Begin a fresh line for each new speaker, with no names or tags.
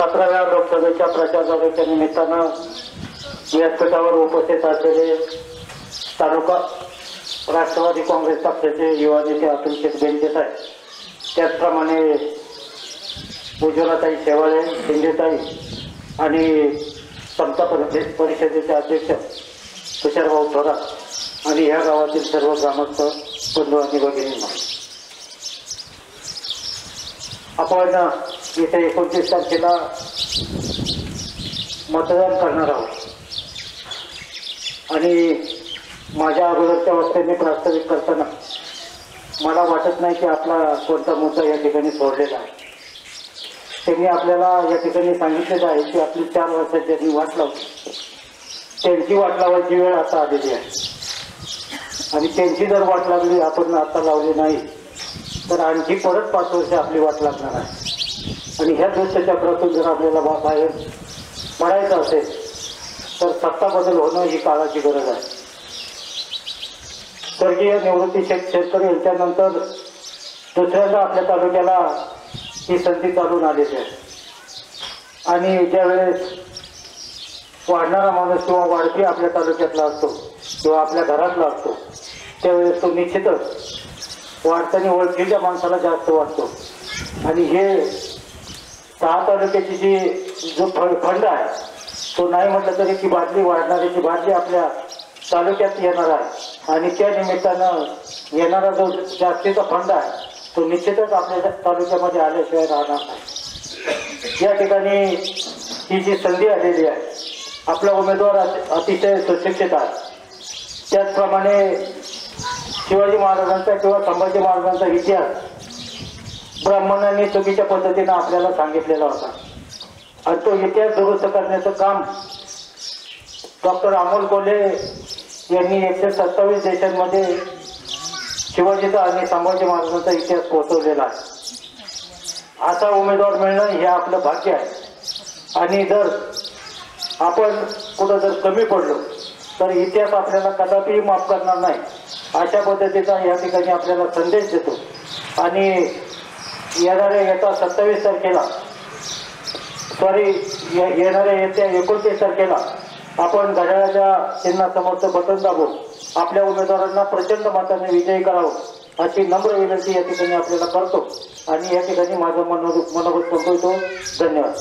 सतराव्या लोकसभेच्या प्रचार निमित्तानं व्यासपीठावर उपस्थित असलेले तालुका राष्ट्रवादी काँग्रेस पक्षाचे युवा नेते अतुल शेठ बेंचे साहेब त्याचप्रमाणे उज्ज्वलाताई शेवाळे शिंदेताई आणि समता परिषदेचे अध्यक्ष तुषारभाऊ थोरात आणि ह्या गावातील सर्व ग्रामस्थ बंधू आणि भगिनींना. आपण इथे एकोणतीस तारखेला मतदान करणार आहोत. आणि माझ्या अगोदरच्या वक्त्यांनी प्रास्ताविक करताना मला वाटत नाही की आपला कोणता मुद्दा या ठिकाणी सोडलेला आहे. त्यांनी आपल्याला या ठिकाणी सांगितलेलं आहे की आपली चार वर्षात त्यांनी वाट लावली त्यांची वाट लावायची वेळ आता आलेली आहे. आणि त्यांची जर वाट लागली आपण आता लावली नाही तर आणखी परत पाच वर्ष आपली वाट लागणार आहे. आणि ह्या दुष्टचक्रातून जर आपल्याला बा- बाहेर पडायचं असेल तर सत्ता बदल होणं ही काळाची गरज आहे. स्वर्गीय निवृत्ती शेत शेतकरी यांच्यानंतर दुसऱ्यांदा आपल्या तालुक्याला ही संधी चालून आलेली आहे. आणि ज्यावेळेस वाढणारा माणूस किंवा वाढती आपल्या तालुक्यातला असतो किंवा आपल्या घरातला असतो त्यावेळेस तो निश्चितच वाढताना ओळखीच्या माणसाला जास्त वाटतो. आणि हे सहा तालुक्याची जी जो फ- फंड आहे तो नाही म्हटलं तरी ती बाटली ती बादली आपल्या तालुक्यात येणार आहे. आणि त्या निमित्तानं येणारा जो जास्तीचा फंड आहे तो निश्चितच आपल्या तालुक्यामध्ये आल्याशिवाय राहणार नाही. या ठिकाणी ही जी संधी आलेली आहे आपला उमेदवार अति- अतिशय सुशिक्षित आहे. त्याचप्रमाणे शिवाजी महाराजांचा किंवा संभाजी महाराजांचा इतिहास ब्राह्मणांनी चुकीच्या पद्धतीनं आपल्याला सांगितलेला होता. आणि तो इतिहास दुरुस्त करण्याचं काम डॉक्टर अमोल कोले यांनी एकशे सत्तावीस देशांमध्ये शिवाजीचा आणि संभाजी महाराजांचा इतिहास पोहोचवलेला आहे. असा उमेदवार मिळणं हे आपलं भाग्य आहे. आणि जर आपण कुठं जर कमी पडलो तर इतिहास आपल्याला कदापिही माफ करणार नाही. अशा पद्धतीचा या ठिकाणी आपल्याला संदेश देतो. आणि येणाऱ्या येत्या सत्तावीस तारखेला. सॉरी येणाऱ्या येत्या एकोणतीस तारखेला. आपण घड्याळाच्या चिन्हासमोरचं बटन दाबून आपल्या उमेदवारांना प्रचंड मताने विजयी करावं अशी नम्र विनंती या ठिकाणी आपल्याला करतो. आणि या ठिकाणी माझं मनोगत मनोगत संपवतो. धन्यवाद.